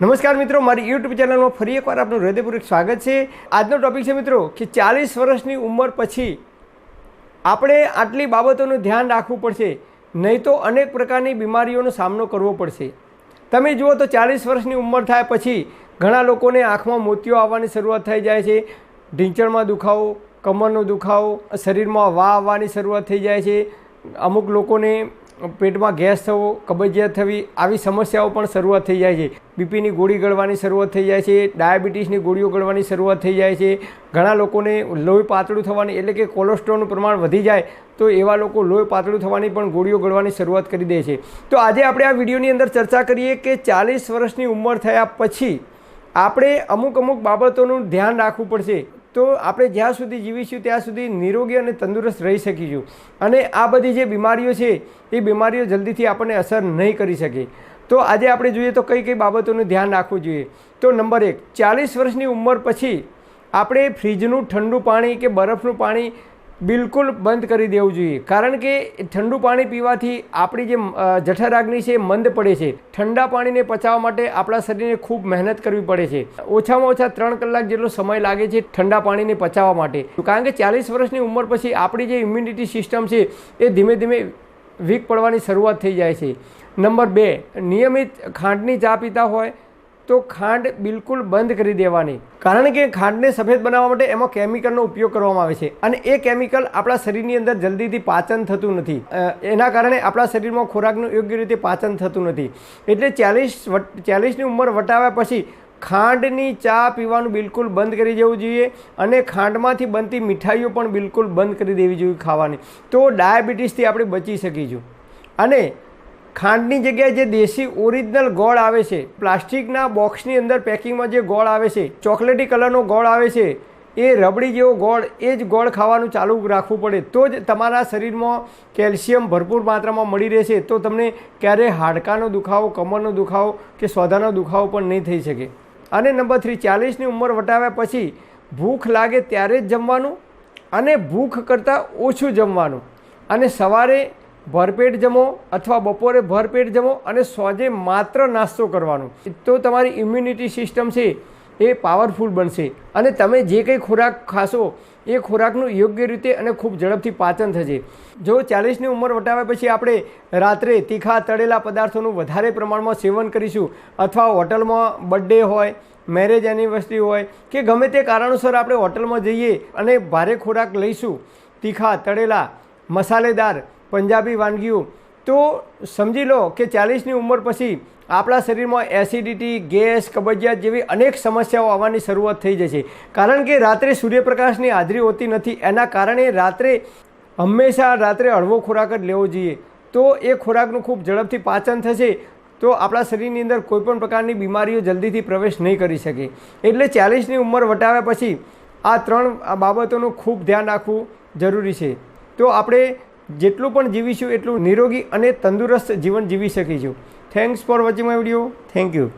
નમસ્કાર મિત્રો, મારી યુટ્યુબ ચેનલમાં ફરી એકવાર આપનું હૃદયપૂર્વક સ્વાગત છે. આજનો ટોપિક છે મિત્રો, કે ચાલીસ વર્ષની ઉંમર પછી આપણે આટલી બાબતોનું ધ્યાન રાખવું પડશે, નહીં તો અનેક પ્રકારની બીમારીઓનો સામનો કરવો પડશે. તમે જુઓ તો ચાલીસ વર્ષની ઉંમર થાય પછી ઘણા લોકોને આંખમાં મોતિયો આવવાની શરૂઆત થઈ જાય છે, ઢીંચણમાં દુખાવો, કમરનો દુખાવો, શરીરમાં વા આવવાની શરૂઆત થઈ જાય છે. અમુક લોકોને પેટમાં ગેસ થવો, કબજિયાત થવી, આવી સમસ્યાઓ પણ શરૂઆત થઈ જાય છે. બીપીની ગોળી ગળવાની શરૂઆત થઈ જાય છે, ડાયાબિટીસની ગોળીઓ ગળવાની શરૂઆત થઈ જાય છે. ઘણા લોકોને લોહી પાતળું થવાની એટલે કે કોલેસ્ટ્રોલનું પ્રમાણ વધી જાય, તો એવા લોકો લોહી પાતળું થવાની પણ ગોળીઓ ગળવાની શરૂઆત કરી દે છે. તો આજે આપણે આ વિડીયોની અંદર ચર્ચા કરીએ કે ચાલીસ વર્ષની ઉંમર થયા પછી આપણે અમુક અમુક બાબતોનું ધ્યાન રાખવું પડશે. તો આપણે જ્યાં સુધી જીવીશું, ત્યાં સુધી નિરોગી અને તંદુરસ્ત રહી શકીશું. અને આ બધી જે બીમારીઓ છે, એ બીમારીઓ જલ્દીથી આપણને અસર નહીં કરી શકે. તો આજે આપણે જોઈએ તો કઈ કઈ બાબતોનું ધ્યાન રાખવું જોઈએ. તો નંબર એક, ચાલીસ વર્ષની ઉંમર પછી આપણે ફ્રીજનું ઠંડુ પાણી કે બરફનું પાણી બિલકુલ બંધ કરી દેવું જોઈએ. કારણ કે ઠંડુ પાણી પીવાથી આપણી જે જઠરાગ્નિ છે મંદ પડે છે. ઠંડા પાણીને પચાવવા માટે આપણા શરીરને ખૂબ મહેનત કરવી પડે છે. ઓછામાં ઓછા ત્રણ કલાક જેટલો સમય લાગે છે ઠંડા પાણીને પચાવવા માટે. કારણ કે ચાલીસ વર્ષની ઉંમર પછી આપણી જે ઇમ્યુનિટી સિસ્ટમ છે એ ધીમે ધીમે વીક પડવાની શરૂઆત થઈ જાય છે. નંબર બે, નિયમિત ખાંડની ચા પીતા હોય તો ખાંડ બિલકુલ બંધ કરી દેવાની. કારણ કે ખાંડને સફેદ બનાવવા માટે એમાં કેમિકલનો ઉપયોગ કરવામાં આવે છે. અને એ કેમિકલ આપણા શરીરની અંદર જલ્દીથી પાચન થતું નથી. એના કારણે આપણા શરીરમાં ખોરાકનું યોગ્ય રીતે પાચન થતું નથી. એટલે ચાલીસ ચાલીસની ઉંમર વટાવ્યા પછી ખાંડની ચા પીવાનું બિલકુલ બંધ કરી દેવું જોઈએ અને ખાંડમાંથી બનતી મીઠાઈઓ પણ બિલકુલ બંધ કરી દેવી જોઈએ ખાવાની. તો ડાયાબિટીસથી આપણે બચી શકીશું. અને ખાંડની જગ્યાએ જે દેશી ઓરિજિનલ ગોળ આવે છે, પ્લાસ્ટિકના બોક્સની અંદર પેકિંગમાં જે ગોળ આવે છે, ચોકલેટી કલરનો ગોળ આવે છે, એ રબડી જેવો ગોળ, એ જ ગોળ ખાવાનું ચાલુ રાખવું પડે. તો જ તમારા શરીરમાં કેલ્શિયમ ભરપૂર માત્રામાં મળી રહેશે. તો તમને ક્યારેય હાડકાનો દુખાવો, કમરનો દુખાવો કે સોદાનો દુખાવો પણ નહીં થઈ શકે. અને નંબર થ્રી, ચાલીસની ઉંમર વટાવ્યા પછી ભૂખ લાગે ત્યારે જ જમવાનું અને ભૂખ કરતાં ઓછું જમવાનું. અને સવારે ભરપેટ જમો અથવા બપોરે ભરપેટ જમો અને સોજે માત્ર નાસ્તો કરવાનો. તો તમારી ઇમ્યુનિટી સિસ્ટમ છે, એ પાવરફુલ બનશે. અને તમે જે કંઈ ખોરાક ખાશો, એ ખોરાકનું યોગ્ય રીતે અને ખૂબ ઝડપથી પાચન થશે. જો ચાલીસની ઉંમર વટાવ્યા પછી આપણે રાત્રે તીખા તળેલા પદાર્થોનું વધારે પ્રમાણમાં સેવન કરીશું અથવા હોટલમાં બર્થડે હોય મેરેજ એનિવર્સરી હોય કે ગમે તે કારણોસર આપણે હોટલમાં જઈએ અને ભારે ખોરાક લઈશું, તીખા તળેલા મસાલેદાર પંજાબી વાનગીઓ. તો સમજી લો કે ચાલીસની ઉંમર પછી આપણા શરીરમાં એસિડિટી, ગેસ, કબજિયાત જેવી અનેક સમસ્યાઓ આવવાની શરૂઆત થઈ જશે કારણ કે રાત્રે સૂર્યપ્રકાશની હાજરી હોતી નથી, એના કારણે રાત્રે હંમેશા રાત્રે હળવો ખોરાક જ લેવો જોઈએ. તો એ ખોરાકનું ખૂબ ઝડપથી પાચન થશે, તો આપણા શરીરની અંદર કોઈપણ પ્રકારની બીમારીઓ જલ્દીથી પ્રવેશ નહીં કરી શકે. એટલે ચાલીસની ઉંમર વટાવ્યા પછી આ ત્રણ બાબતોનું ખૂબ ધ્યાન રાખવું જરૂરી છે. તો આપણે જેટલું પણ જીવીશું એટલું નિરોગી અને તંદુરસ્ત જીવન જીવી શકીશું. Thanks for watching my video thank you